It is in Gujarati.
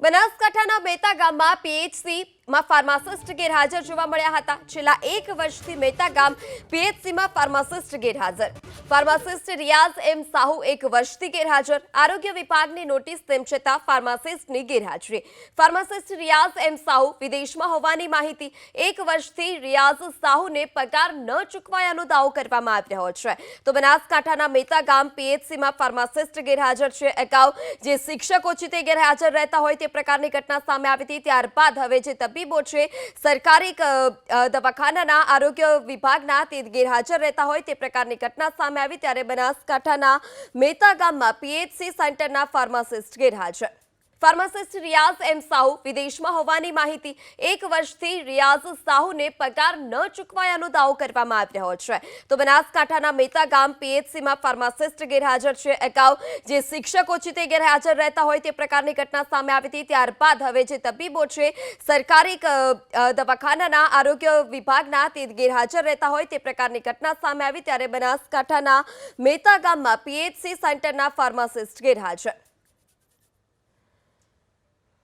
બનાસકાંઠાના મેતા ગામમાં પીએચસી માં ફાર્માસિસ્ટ ગેરહાજર જોવા મળ્યા હતા. છેલ્લા એક વર્ષથી મેતા ગામ પીએચસીમાં ફાર્માસિસ્ટ ગેરહાજર. ફાર્માસિસ્ટ રિયાઝ એમ સાહુ એક વર્ષથી ગેરહાજર. આરોગ્ય વિભાગની નોટિસ તેમ છતાં ફાર્માસિસ્ટની ગેરહાજરી. ફાર્માસિસ્ટ રિયાઝ એમ સાહુ વિદેશમાં હોવાની માહિતી. એક વર્ષથી રિયાઝ સાહુને પગાર ન ચૂકવાયાનો દાવો કરવામાં આવી રહ્યો છે. તો બનાસકાંઠાના મહેતા ગામ પીએચસીમાં ફાર્માસિસ્ટ ગેરહાજર છે. અગાઉ જે શિક્ષકો છે તે ગેરહાજર રહેતા હોય તે પ્રકારની ઘટના સામે આવી હતી. ત્યારબાદ હવે જે તબીબો છે સરકારી દવાખાનાના આરોગ્ય વિભાગના તે ગેરહાજર રહેતા હોય તે પ્રકારની ઘટના સામે આવી, ત્યારે બનાસકાંઠાના મેતા ગામમાં પીએચસી સેન્ટરના ફાર્માસિસ્ટ ગેરહાજર. ફાર્માસિસ્ટ રિયાઝ એમ સાહુ વિદેશમાં હોવાની માહિતી. એક વર્ષથી રિયાઝ સાહુને પગાર ન ચૂકવાયાનો દાવો કરવામાં આવી રહ્યો છે. તો બનાસકાંઠાના મેતા ગામ પીએચસીમાં ફાર્માસિસ્ટ ગેરહાજર છે. અગાઉ જે શિક્ષકો છે તે ગેરહાજર રહેતા હોય તે પ્રકારની ઘટના સામે આવી હતી. ત્યારબાદ હવે જે તબીબો છે, સરકારી દવાખાનાના આરોગ્ય વિભાગના તે ગેરહાજર રહેતા હોય તે પ્રકારની ઘટના સામે આવી. ત્યારે બનાસકાંઠાના મેતા ગામમાં પીએચસી સેન્ટરના ફાર્માસિસ્ટ ગેરહાજર.